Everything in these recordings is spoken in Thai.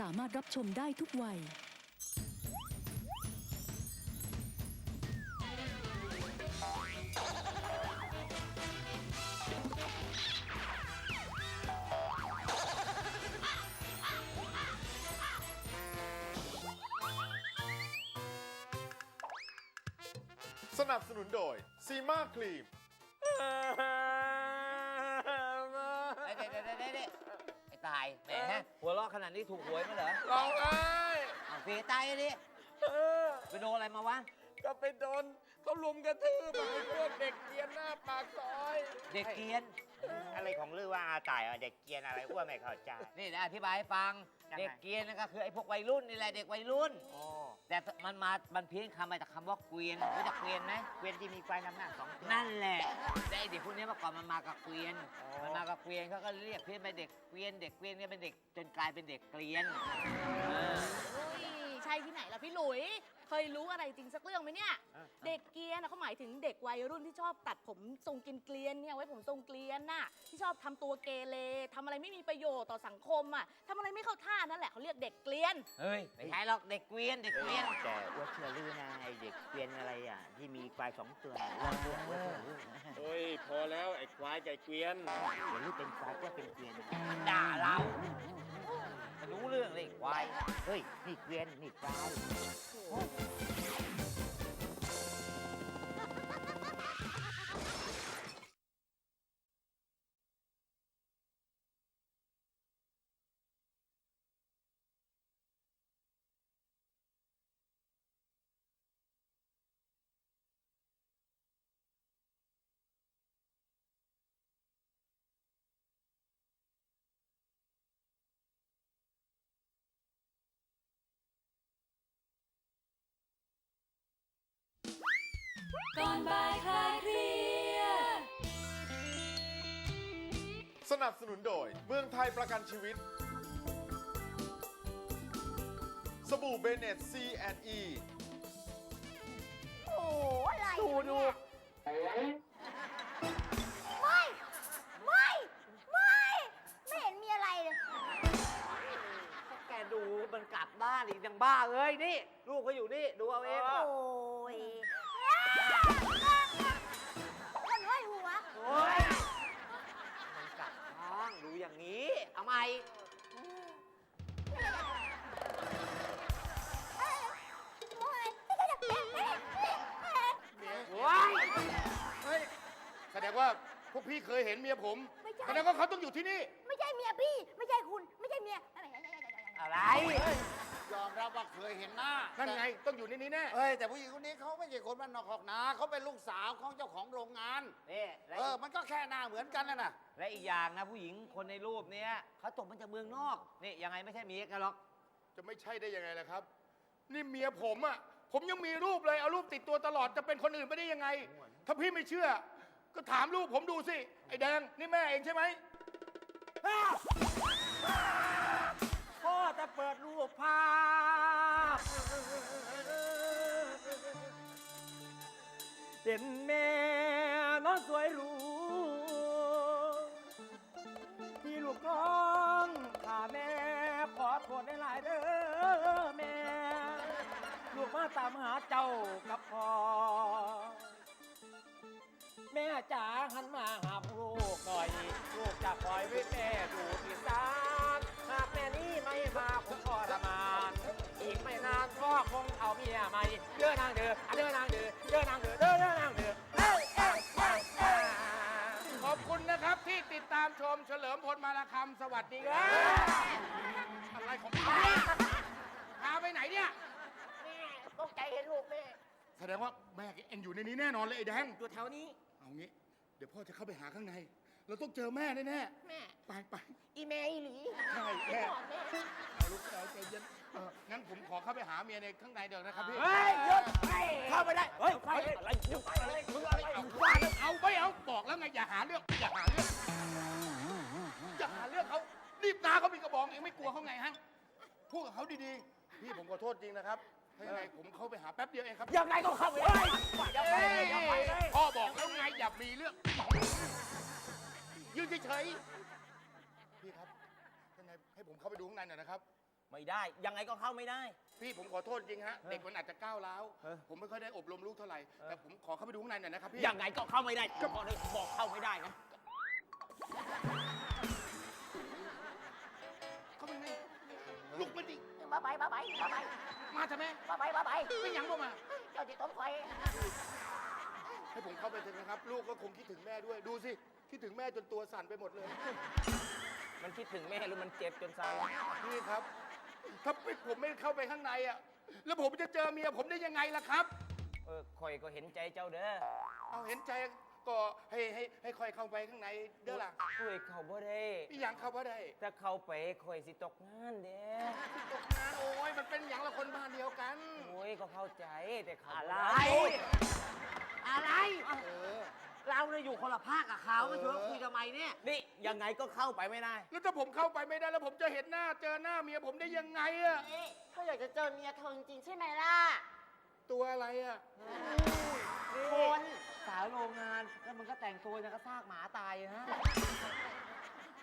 สามารถรับชมได้ทุกวัยสนับสนุนโดยซีมาครีมไอ้เด็เด็เด็เด็ไอ้ ตายแหมหัวเราะขนาดนี้ถูกหวยมั้ยเหรอร้องไห้เอาเสียใจดิไปโดนอะไรมาวะก็ไปโดนเขาลุมกระทืบไอ้พวกเด็กเกรียนหน้าปากซอยเด็กเกรียน อะไรของลือว่าอาตายอะเด็กเกรียนอะไรอ้วนไม่เข้าใจ นี่นะอธิบายให้ฟังยังไง เด็กเกรียนนั่นก็คือไอ้พวกวัยรุ่นนี่แหละเด็กวัยรุ่นโอ้ แต่มันมา มันเพี้ยนคำมาจากคำว่าเกวียนรู้จักเกวียนไหมเกวียนที่มีไฟนำหน้าสองตัวนั่นแหละแต่ไอ้เด็กพวกนี้เมื่อก่อนมันมากับเกวียนอ๋อมันมากับเกวียนเขาก็เรียกเพี้ยนไปเด็กเกวียน เด็กเกวียนเนี่ยเป็นเด็กจนกลายเป็นเด็กเกลียนเอออุ้ย ใช่ที่ไหนล่ะพี่หลุย เคยรู้อะไรจริงสักเรื่องไหมเนี่ยเด็กเกรียนน่ะเขาหมายถึงเด็กวัยรุ่นที่ชอบตัดผมทรงกินเกลียนเนี่ยไว้ผมทรงเกลียนน่ะที่ชอบทำตัวเกเรทำอะไรไม่มีประโยชน์ต่อสังคมอะทำอะไรไม่เข้าท่านั่นแหละเขาเรียกเด็กเกลียน เฮ้ย ไม่ใช่หรอกเด็กเกวียนเด็กเกวียนแต่อ้วนเชื่อลือนะไอเด็กเกวียนอะไรอะ ที่มีไฟสองตัวอ้วนอ้วนอ้วนเชื่อลือนะเฮ้ย พอแล้ว ไอ้ควายใจเกรียน เดี๋ยวลือเป็นไฟก็เป็นเกวียนมันด่าเราไม่ รู้เรื่องเลยควาย เฮ้ย นี่เกวียน นี่ไฟ ก่อนบ่ายคลายเครียด สนับสนุนโดย เมืองไทยประกันชีวิต สบู่เบเนต C&E แสดงว่าพวกพี่เคยเห็นเมียผมแสดงว่าเขาต้องอยู่ที่นี่ ไม่ใช่เมียพี่ ไม่ใช่คุณ ไม่ใช่เมียอะไร ยอมรับว่าเคยเห็นหน้านั่นไงต้องอยู่ในนี้แน่เฮ้ยแต่ผู้หญิงคนนี้เขาไม่ใช่คนบ้านนอกขอกนาเขาเป็นลูกสาวของเจ้าของโรงงาน นี่และเออ มันก็แค่หน้าเหมือนกันนั่นน่ะและอีกอย่างนะผู้หญิงคนในรูปเนี้ยเขาตกมาจากเมืองนอกนี่ยังไงไม่ใช่เมียกันหรอกจะไม่ใช่ได้ยังไงล่ะครับ นี่เมียผมอะ ผมยังมีรูปเลย เอารูปติดตัวตลอด จะเป็นคนอื่นไม่ได้ยังไง ถ้าพี่ไม่เชื่อ ก็ถามลูกผมดูสิ ไอ้แดง นี่แม่เองใช่ไหมพ่อจะเปิดรูปภาพ เห็นแม่น้องสวยหรูที่ลูกน้องข้าแม่ขอโทษในหลายๆเด้อแม่ ลูกมาตามหาเจ้ากับพ่อ แม่จ๋าหันมาหาลูกหน่อย ลูกจะปล่อยไว้แม่ดูที่ศาลหากแม่นี้ไม่มาคงทรมาน อีกไม่นานก็คงเอาเมียใหม่เด้อนางเด้อเด้อนางเด้อเด้อนางเด้อเด้อนางเด้อเอ้ยเอ้ยเอ้ยเอ้ยขอบคุณนะครับที่ติดตามชมเฉลิมพลมาราคำสวัสดีครับอะไรของพี่เนี่ยพาไปไหนเนี่ยตกใจเห็นลูกแม่ แสดงว่าแม่เอ็งอยู่ในนี้แน่นอนเลยไอ้แดง อยู่แถวนี้ เอางี้ เดี๋ยวพ่อจะเข้าไปหาข้างใน เราต้องเจอแม่แน่แม่ ๆไปไปอีแม่อีหลีใช่แม่บอกแม่ เอาลูกสาวใจเย็นเอองั้นผมขอเข้าไปหาเมียในข้างในเดี๋ยวนะครับพี่ เฮ้ยหยุดเข้าไปได้เฮ้ยไฟอะไรหยุดอะไรมึงอะไรเอาว่าแล้วเอาไม่เอาบอกแล้วไงอย่าหาเรื่องอย่าหาเรื่องอย่าหาเรื่องเขารีบตาเขามีกระบองเองไม่กลัวเขาไงฮะพูดกับเขาดีๆพี่ผมขอโทษจริงนะครับ ถ้ายังไงผมเข้าไปหาแป๊บเดียวเองครับยังไงก็เข้าไปได้อย่าไปเลยอย่าไปเลยพ่อบอกแล้วไงอย่ามีเรื่องยืนเฉยๆพี่ครับยังไงให้ผมเข้าไปดูข้างในหน่อยนะครับ ไม่ได้ ยังไงก็เข้าไม่ได้ พี่ผมขอโทษจริงฮะ เด็กมันอาจจะก้าวร้าวเออผมไม่ค่อยได้อบรมลูกเท่าไหร่ แต่ผมขอเข้าไปดูข้างในหน่อยนะครับพี่ยังไงก็เข้าไม่ได้ก็บอกเลยบอกเข้าไม่ได้นะเข้าไปไงลุกมาดิมาไปมาไปมาไป มาทำไมมาไปมาไปไม่ยังบ่มา เจ้าที่ต้มไฟให้ผมเข้าไปเถอะนะครับ ลูกก็คงคิดถึงแม่ด้วย ดูสิ คิดถึงแม่จนตัวสั่นไปหมดเลย มันคิดถึงแม่หรือมันเจ็บจนซาพี่ครับ ถ้าผมไม่เข้าไปข้างในอะ แล้วผมจะเจอเมียผมได้ยังไงล่ะครับ เออคอยก็เห็นใจเจ้าเด้อเอาเห็นใจก็ให้ให้ให้คอยเข้าไปข้างในเด้อล่ะช่วยเขาบ่ได้พี่ยังเข้าพอได้ ถ้าเขาไปคอยสิตกงานเด้ตกงาน ก็เข้าใจแต่เขาอะไรบ่ด้อะไรเออเราเนี่ยอยู่คนละภาคกับเขาไม่ชวนคุยทำไมเนี่ย นี่ยังไงก็เข้าไปไม่ได้ แล้วถ้าผมเข้าไปไม่ได้แล้วผมจะเห็นหน้าเจอหน้าเมียผมได้ยังไงอะเขาอยากจะเจอเมียเธอจริงๆใช่ไหมล่ะ ตัวอะไรอะคนสาวโรงงานแล้วมันก็แต่งตัวอย่างกับซากหมาตายนะ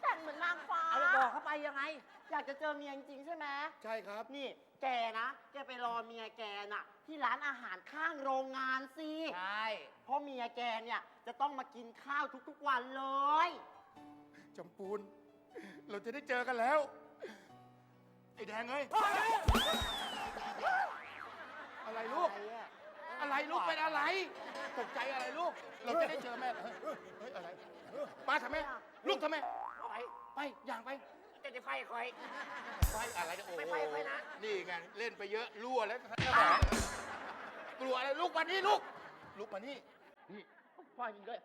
แต่งเหมือนนางฟ้า เอาแล้วบอกเขาไปยังไง อยากจะเจอเมียจริงๆใช่ไหมใช่ครับ นี่แกนะ แกไปรอเมียแกน่ะ ที่ร้านอาหารข้างโรงงานสิ ใช่ เพราะเมียแกเนี่ยจะต้องมากินข้าวทุกๆวันเลย จำปูน เราจะได้เจอกันแล้ว ไอ้แดงเอ้ย อะไรลูก อะไรลูกเป็นอะไร ตกใจอะไรลูก เราจะได้เจอแม่เฮ้ยเฮ้ยอะไรมาทำไม ลูกทำไม ไปไปอย่างไปจะได้ไฟคอยไปอะไรเนี่ยโอ้โหไปไปไปนะ นี่ไงเล่นไปเยอะรั่วแล้วกลัวอะไรลูกมานี่ลูก ลูกมานี่นี่ไฟจริงด้วย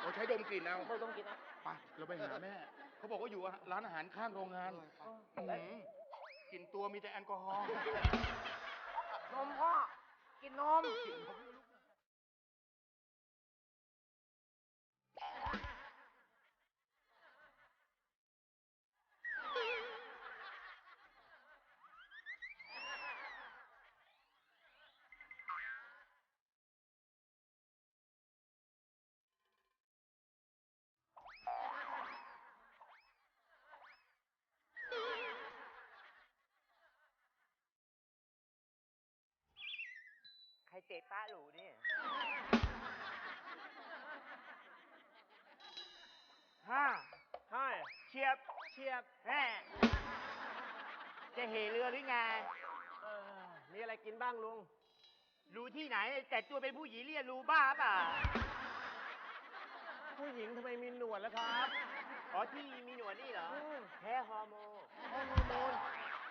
เราใช้ดมกลิ่นเอาเราต้องกินนะไปเราไปหาแม่ เขาบอกว่าอยู่ร้านอาหารข้างโรงงานอื้อหือกลิ่นตัวมีแต่แอลกอฮอล์นมพ่อกินนม เตะป้าหลูเนี่ยห้าใช่เชียบเชียบแห่จะเหเรือหรือไง เออมีอะไรกินบ้างลุง รู้ที่ไหน แต่ตัวเป็นผู้หญิงเรียนรู้บ้าเปล่าผู้หญิงทำไมมีหนวดแล้วครับอ๋อที่มีหนวดนี่เหรออืมแพ้ฮอร์โมนแพ้ฮอร์โมน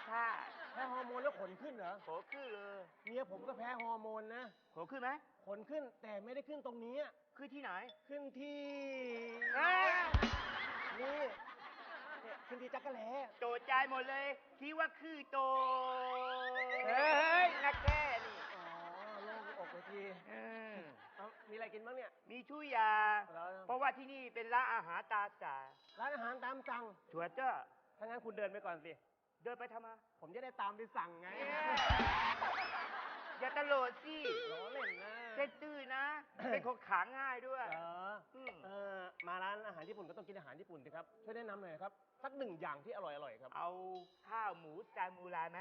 ใช่ แพ้ฮอร์โมนแล้วขนขึ้นเหรอ โหขึ้นเลยเมียผมก็แพ้ฮอร์โมนนะ โหขึ้นไหมขนขึ้นแต่ไม่ได้ขึ้นตรงนี้อะขึ้นที่ไหนขึ้นที่เอ้ยนี่เนี่ยขึ้นที่จักรแหลโตใจหมดเลยคิดว่าคือโตเฮ้ยนักแค่นี่อ๋อโล่งอกไปทีเออเอามีอะไรกินบ้างเนี่ย มีชุยา แล้ว เพราะว่าที่นี่เป็นร้านอาหารตาสาร้านอาหารตามสั่ง ถั่วเจ้าถ้างั้นคุณเดินไปก่อนสิ เดินไปทำไมผมจะได้ตามไปสั่งไง อย่าตลดสิล้อเล่นนะเส้นตื้อนะ เป็นคนขาง่ายด้วยเอออืมเออมาร้านอาหารญี่ปุ่นก็ต้องกินอาหารญี่ปุ่นสิครับ ช่วยแนะนำหน่อยครับ สักหนึ่งอย่างที่อร่อยอร่อยๆครับ เอาข้าวหมูซามูไรไหม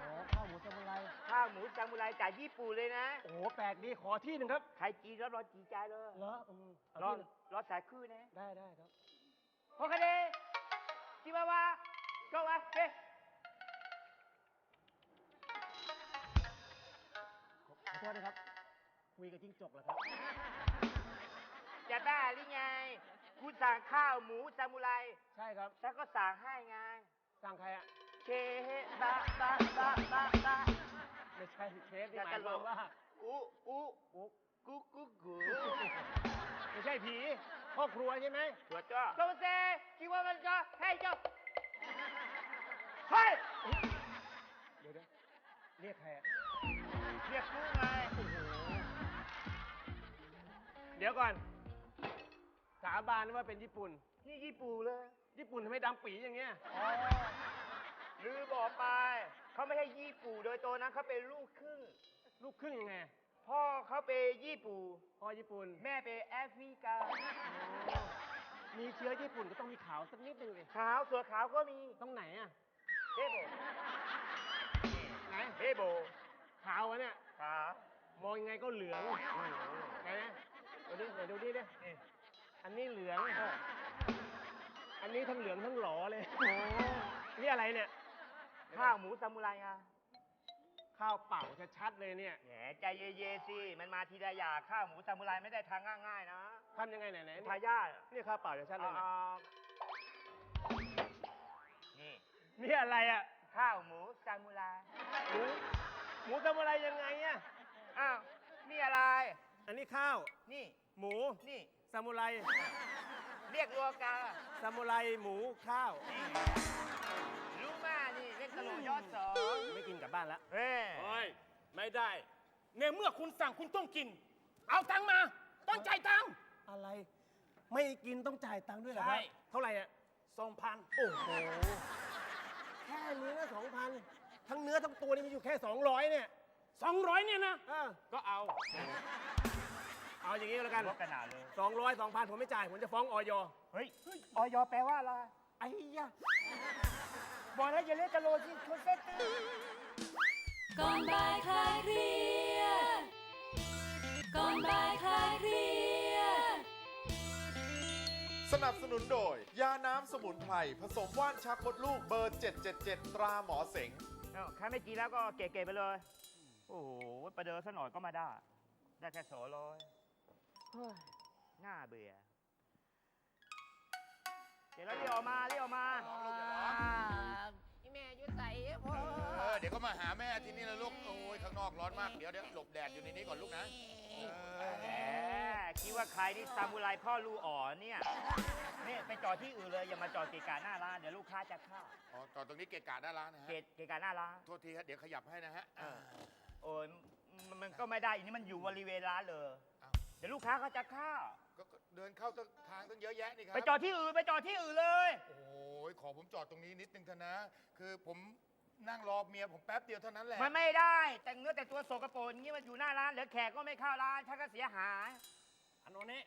อ๋อ ข้าวหมูซามูไร ข้าวหมูซามูไรจากญี่ปุ่นเลยนะ โอ้โห แปลกดี ขอที่หนึ่งครับ ใครจีนรับรองจีนใจเลยเหรออืมเอารอที่หนึ่งรอสายคู่นะ ได้ได้ครับ โอเคเดจิบาวา โกวาเฮ้ขอขอโทษนะครับ คุยกับจิ้งจกเหรอครับ จะบ้าหรือไง คุณสั่งข้าวหมูซามูไรใช่ครับ ฉันก็สั่งให้ไงสั่งใครอะเคเฮบะบะบะบะบะไม่ใช่เชฟอนี่ย่าหมาตยลความกว่าอุอุอุ๊กกุ๊กกุ๊กกูไม่ใช่ผีพ่อครัวใช่ไหมถั่วจ้าโซเซคิดว่ามันจะให้เจ้า เฮ้ยเดี๋ยวเดี๋ยวเรียกใครอะเรียกกูไงเดี๋ยวก่อน สาบานว่าเป็นญี่ปุ่น นี่ญี่ปุ่นเลย ญี่ปุ่นทำไมดำปีอย่างเงี้ย ลือบอกไป เขาไม่ใช่ญี่ปุ่นโดยตัวนะเขาเป็นลูกครึ่ง ลูกครึ่งยังไง พ่อเขาเป็นญี่ปุ่นพ่อญี่ปุ่น แม่เป็นแอฟริกาแมีเชื้อญี่ปุ่นก็ต้องมีขาวสักนิดหนึงเลยขาวตัวขาวก็มี ตรงไหนอะ เฮโบไหนเฮโบขาวอะเนี่ยขาวมองยังไงก็เหลืองไหนนะดูดิไหนดูดิดิอันนี้เหลือง อันนี้ทั้งเหลืองทั้งหลอเลยนี่อะไรเนี่ย ข้าวหมูซามูไรอะข้าวเปล่าชัดๆเลยเนี่ยแหมใจเย็นๆสิ มันมาทีละอย่างข้าวหมูซามูไรไม่ได้ทางง่ายๆนะทำยังไงไหนไหนทายาทนี่ข้าวเปล่าชัดๆเลย นะอ่านี่นี่อะไรอะ ข้าวหมูซามูไรหมูหมูทำอะไรยังไงอะ อ้าวนี่อะไร อันนี้ข้าว นี่ หมู นี่ ซามูไร เรียกรัวกาซามูไร หมู ข้าวนี่รู้มานี่เล่นตลกยอดสองไม่กินกลับบ้านละ เฮ้ยโอ้ยไม่ได้ ในเมื่อคุณสั่งคุณต้องกิน เอาตังค์มา ต้องจ่ายตังค์ อะไร ไม่กินต้องจ่ายตังค์ด้วยเหรอครับใช่เท่าไหร่อะ สองพันโอ้โหแค่เนื้อสองพันทั้งเนื้อทั้งตัวนี่มันอยู่แค่สองร้อยเนี่ยสองร้อยเนี่ยนะ เออก็เอาเอาอย่างนี้ก็แล้วกัน ลดขนาดเลยสองร้อยสองพันผมไม่จ่าย ผมจะฟ้องออยเฮ้ยออยแปลว่าอะไรไอ้ยะบอกแล้วอย่าเล่นตลกสิคุณเซ็ตตื้อก่อนบ่ายคลายเครียดก่อนบ่ายคลายเครียด สนับสนุนโดย ยาน้ำสมุนไพรผสมว่านชักมดลูกเบอร์ 777 ตราหมอเสงเอ้าใครไม่กินแล้วก็เก๋ๆไปเลย โอ้โหประเดิมซะหน่อยก็มาได้ ได้แค่สองร้อยเฮ้ยน่าเบื่อ เดี๋ยวเราเรียกออกมาเรียกออกมาแม่ยุ่ใส่พ่อเออเดี๋ยวก็มาหาแม่ที่นี่แล้วลูก โอ้ยข้างนอกร้อนมาก เดี๋ยวเดี๋ยวหลบแดดอยู่ในนี้ก่อนลูกนะ เออแหม คิดว่าใครนี่ซามูไรพ่อลูกอ่อนเนี่ยนี่ไปจอดที่อื่นเลยอย่ามาจอดเกะกะหน้าร้านเดี๋ยวลูกค้าจะเข้าอ๋อจอดตรงนี้เกะกะหน้าร้านนะฮะเกะเกะกะหน้าร้านโทษทีครับเดี๋ยวขยับให้นะฮะอ่าโอ้ยมันมันก็ไม่ได้อันนี้มันอยู่บริเวณร้านเลย อ้าวเดี๋ยวลูกค้าเขาจะเข้า ก็ก็เดินเข้าตั้งทางตั้งเยอะแยะนี่ครับ ไปจอดที่อื่นไปจอดที่อื่นเลย โอ้ยขอผมจอดตรงนี้นิดนึงเถอะนะ คือผมนั่งรอเมียผมแป๊บเดียวเท่านั้นแหละมันไม่ได้แต่งเนื้อแต่ตัวโสกระโปรงอย่างนี้มันอยู่หน้าร้านเดี๋ยวแขกก็ไม่เข้าร้านฉันก็เสียหาย อันนี้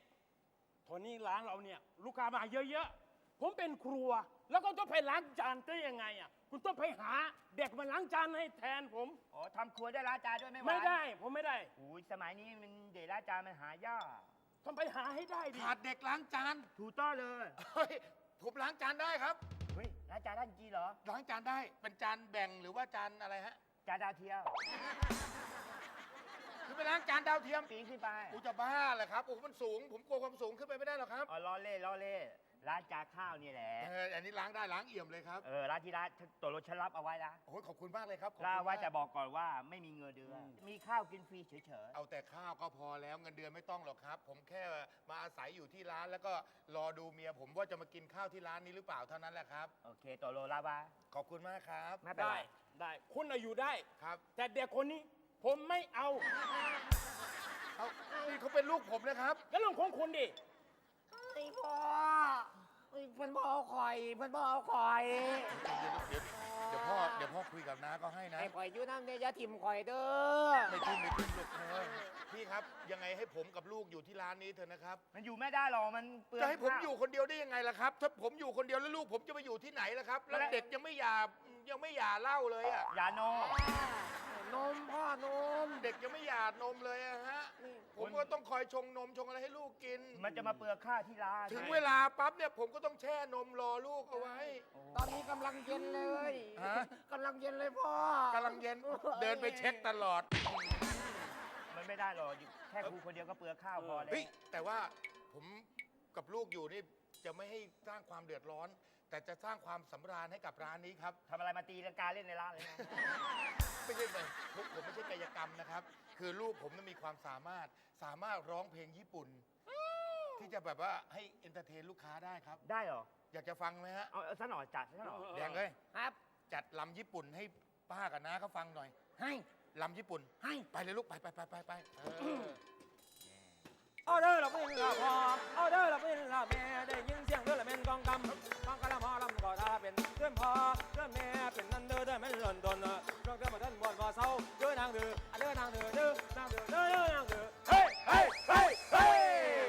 โทนี่ร้านเราเนี่ย ลูกค้ามาเยอะๆ ผมเป็นครัว แล้วก็ต้องไปล้างจานได้ยังไงอะคุณต้องไปหาเด็กมาล้างจานให้แทนผม อ๋อทำครัวได้ร้านจานด้วยไหมวะไม่ได้ ผมไม่ได้อุ้ยสมัยนี้มันเดี๋ยวร้านจานมันหายากต้องไปหาให้ได้ดิขาดเด็กล้างจาน ถูกต้องเลยเฮ้ย ผมล้างจานได้ครับ เฮ้ยร้านจานด้านจีเหรอ ล้างจานได้ เป็นจานแบ่งหรือว่าจานอะไรฮะ จานดาวเทียม คือไปล้างจานดาวเทียมปีนขึ้นไปกูจะบ้าเหรอครับโอ้โหมันสูง ผมกลัวความสูงขึ้นไปไม่ได้หรอกครับอ๋อล้อเล่ล้อเล่ร้านจานข้าวนี่แหละ เอออันนี้ล้างได้ล้างเอี่ยมเลยครับเออร้านที่ร้านตัวรถฉันรับเอาไว้นะโอ้ยขอบคุณมากเลยครับขอบคุณลาไว้มกแต่บอกก่อนว่าไม่มีเงินเดือน มีข้าวกินฟรีเฉยเอาแต่ข้าวก็พอแล้วเงินเดือนไม่ต้องหรอกครับ ผมแค่มาอาศัยอยู่ที่ร้านแล้วก็รอดูเมียผมว่าจะมากินข้าวที่ร้านนี้หรือเปล่าเท่านั้นแหละครับ ๆ โอเคตัวโลลาบาขอบคุณมากครับ ไม่เป็นได้ ไรได้ คุณน่ะอยู่ได้ ครับ แต่เด็กคนนี้ ผมไม่เอา เอานี่เขาเป็นลูกผมนะครับ แล้วเรื่องของคุณดิ ไอ้พ่อเฮ้ยเพิ่นบเอาข่อยเพิ่นบเอาข่อยเดี๋ยวเดี๋ยวพ่อเดี๋ยวพ่อคุยกับน้าก็ให้นะ ไอ้ข่อยอยู่น้ำเนี่ยอย่าถิ่มข่อยเด้อไม่ขึ้นไม่ขึ้นลูกเออพี่ครับยังไงให้ผมกับลูกอยู่ที่ร้านนี้เถอะนะครับ มันอยู่ไม่ได้หรอกมันเปลืองจะให้ผมข้าวอยู่คนเดียวได้ยังไงล่ะครับ ถ้าผมอยู่คนเดียวแล้วลูกผมจะไปอยู่ที่ไหนล่ะครับ แล้วแล้วเด็กยังไม่หย่ายังไม่หย่าเหล่าเลยอะ อย่าโน นมพ่อนม เด็กยังไม่หย่านมเลยอะฮะ ผมก็ต้องคอยชงนมชงอะไรให้ลูกกิน มันจะมาเปลืองข้าวที่ร้านถึงเวลาปั๊บเนี่ยผมก็ต้องแช่นมรอลูกเอาไว้ ตอนนี้กำลังเย็นเลยฮะ กำลังเย็นเลยพ่อกำลังเย็นเดินไปเช็คตลอด มันไม่ได้หรอกอยู่แค่ครูคนเดียวก็เปลืองข้าวพอแล้วเฮ้ยแต่ว่าผมกับลูกอยู่นี่จะไม่ให้สร้างความเดือดร้อน แต่จะสร้างความสำราญให้กับร้านนี้ครับ ทำอะไรมาตีลังกาเล่นในร้านเลยนะ ไม่ใช่เลยผมผมไม่ใช่กายกรรมนะครับ คือลูกผมนั้นมีความสามารถ สามารถร้องเพลงญี่ปุ่น ที่จะแบบว่าให้เอนเตอร์เทนลูกค้าได้ครับ ได้เหรอ อยากจะฟังไหมฮะ เอาเอาซะหน่อยจัดซะหน่อยแดงเลยครับ จัดลำญี่ปุ่นให้ป้ากับน้าเขาฟังหน่อยให้ลำญี่ปุ่นให้ไปเลยลูกไปไปไปไปไปเออ ออเดอร์เราเป็นลาพอออเดอร์เราเป็นลาแม่ได้ยินเสียงเดือดละเมนกองกำกองกะละมอลำก็ถ้าเป็นเพื่อนพ่อเพื่อนแม่เป็นนั่นเด้อเด้อแม่นหล่นตนเด้อเรื่องเด้อมาเดินบนบ่อเศร้าเด้อนางเด้ออะเด้อนางเด้อเด้อนางเด้อเด้อนางเด้อเฮ้ยเฮ้ยเฮ้ยเฮ้ย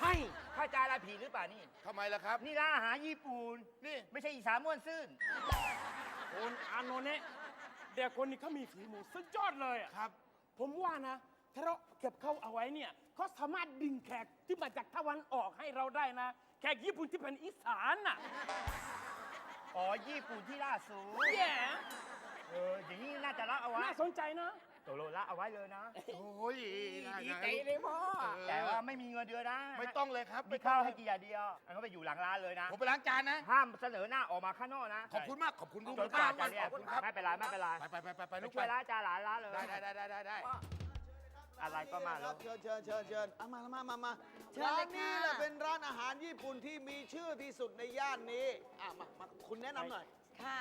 ให้ข้าจ่ายอะไรผิดหรือเปล่านี่ ทำไมล่ะครับ นี่ร้านอาหารญี่ปุ่นนี่ ไม่ใช่อีสานม่วนซื่นคุณอานนท์เนี่ยเด็กคนนี้เขามีฝีมือสุดยอดเลยอะครับ ผมว่านะ ถ้าเราเก็บเขาเอาไว้เนี่ยเขาสามารถดึงแขกที่มาจากตะวันออกให้เราได้นะ แขกญี่ปุ่นที่เป็นอีสานน่ะอ๋อ ญี่ปุ่นที่ล่าสูงแย่เออ อย่างนี้น่าจะละเอาไว้น่าสนใจนะตกลงละเอาไว้เลยนะ โอ้ยได้ดีได้ใจเลยพ่อ แต่ว่าไม่มีเงินเดือนนะ ไม่ต้องเลยครับมีข้าวให้กินอย่างเดียว อันก็ไปอยู่หลังร้านเลยนะ ผมไปล้างจานนะ ห้ามเสนอหน้าออกมาข้างนอกนะ ขอบคุณมาก ขอบคุณลุงจนกว่าจะมากเรียขกอบคุณครับ ไม่เป็นไร ไม่เป็นไร ไปไปไปไปไปไปลูกช่วยล้างจานหลานร้านเลย ได้ได้ได้ได้ได้ได้ อะไรก็มาคแล้รัวบเชิญเชิญเชิญเชิญเอามามามามาเชิญร้าเลนยนี้ค่ะ แหละเป็นร้านอาหารญี่ปุ่นที่มีชื่อที่สุดในย่านนี้อะมามาคุณแนะนำหน่อยค่ะ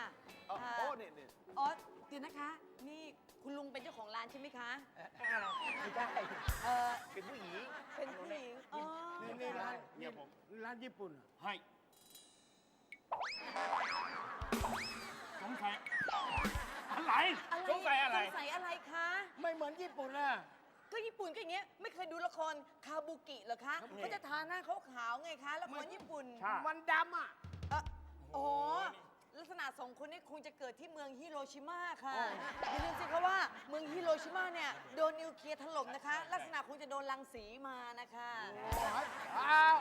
อ๋อค่ะโอ้เนี่ยเนี่ยอ๋อเดี๋ยวนะคะ นี่คุณลุงเป็นเจ้าของร้านใช่ไหมคะ ไม่ได้ เออเป็นผู้หญิงเป็นผู้หญิงอ๋อนี่นี่ร้านเนี่ยผม ร้านญี่ปุ่นให้สงสัยอะไรอะไร สงสัยอะไร สงสัยอะไรคะ ไม่เหมือนญี่ปุ่นนะ ก็ญี่ปุ่นก็อย่างเงี้ยไม่เคยดูละครคาบุกิเหรอคะครับเขาจะทาหน้าขาวๆไงคะละครญี่ปุ่นใช่ มันดำอะ เอ่ออ๋อลักษณะสองคนนี้คงจะเกิดที่เมืองฮิโรชิมาค่ะอย่าลืมสิคะว่าเมืองฮิโรชิมาเนี่ยโดนนิวเคลียร์ถล่มนะคะ ลักษณะคงจะโดนรังสีมานะคะ อ้าว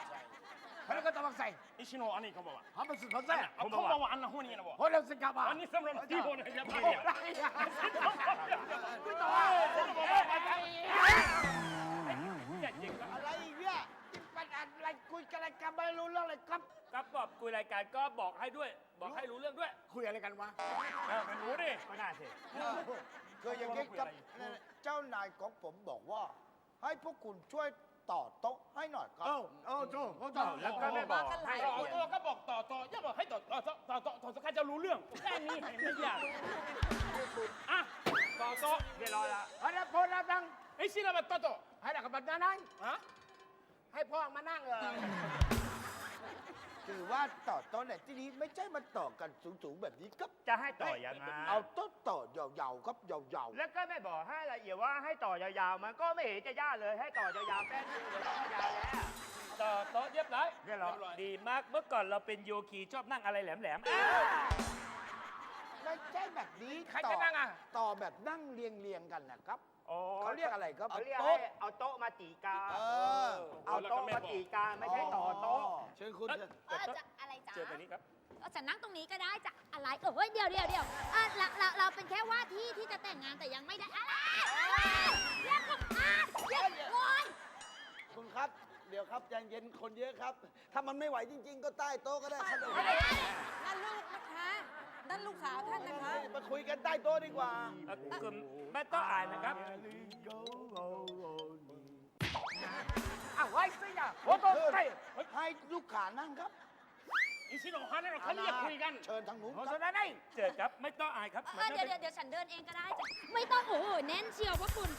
เขาก็ต้องใส่อิชิโนะอันนี้เขาบอกว่าทำเป็นสุดพันแท้เขาบอกว่าอันนั้นหัวนี่นะบอกโอ้เราสิครับอะอันนี้สำหรับที่คนจะไปโอ้เนี่ยยไม่ต้องอะไรอีกเนี่ยมันอะไรคุยกันอะไรกันไม่รู้เรื่องเลยครับครับบอกคุยรายการก็บอกให้ด้วย บอกให้รู้เรื่องด้วยคุยอะไรกันวะเออมันรู้ดิก็น่าสิคืออย่างนี้ครับเจ้านายของผมบอกว่า ให้พวกคุณช่วย ต่อโต๊ะให้หน่อยครับเอ้าเอ้าโจ้เขาต่อแล้วก็ไม่บอกมากันหลายต่อคนตัวก็บอกต่อต่ออย่าบอกให้ต่อต่อต่อต่อต่อต่อสักใครจะรู้เรื่องแค่นี้เห็นไม่ยากอะต่อโต๊ะเรียบร้อยแล้วอะไรพอรับดังไอ้ชิลาบัตโตโตให้ดักบัตนานั่งฮะให้พ่อมานั่งเลยคือว่าต่อโต๊ะเนี่ยที่นี้ไม่ใช่มาต่อกันสูงๆแบบนี้ครับจะให้ต่อยังไง เอาโต๊ะ ต่อยาวๆครับยาวแล้วก็ไม่บอกให้ละเอียดว่าให้ต่อยาวๆมันก็ไม่เห็นจะยากเลยให้ต่อยาวๆแป๊บนึงเดี๋ยวก็ยาวแล้ว ต่อโต๊ะเรียบร้อยเรียบร้อย ดีมาก เมื่อก่อนเราเป็นโยคีชอบนั่งอะไรแหลมๆไม่ใช่แบบนี้ๆใครจะนั่งอะต่อแบบนั่งเรียงๆกันนะครับโอ้เขาเรียกอะไรครับเขาเรียกโต๊ะให้เอาโต๊ะมาตีกาเออ เอาโต๊ะมาตีกาไม่ใช่ต่อโต๊ะ เชิญคุณเอ้ยเชิญเออจะอะไรจ๊ะ เจอตัวนี้ครับ เอาฉันนั่งตรงนี้ก็ได้จ้ะอะไรเออเฮ้ยเดี๋ยวเดี๋ยวเดี๋ยวอะเราเราเราเป็นแค่ว่าที่ที่จะแต่งงานแต่ยังไม่ได้อะไรอะไรเรียกกับอาเรียกโอยคุณครับ เดี๋ยวครับใจเย็นคนเยอะครับ ถ้ามันไม่ไหวจริง ๆ ก็ใต้โต๊ะก็ได้ครับนั่นลูกนะคะนั่นลูกสาวท่านนะคะ มาคุยกันใต้โต๊ะดีกว่าคุณไม่ต้องอ่านนะครับอ้าวไว้สิอะโอ้โหใช่ให้ลูกขานั่งครับ อิชิโนะฮานะเขาเรียกคุยกันเชิญทางนู้นโอ้คโซรับนาไนเจอครับไม่ต้องอายครับเออเดี๋ยวเดี๋ยวเดี๋ยวฉันเดินเองก็ได้จ้ะไม่ต้องโอ้โหแน่นเชียวพวกคุณ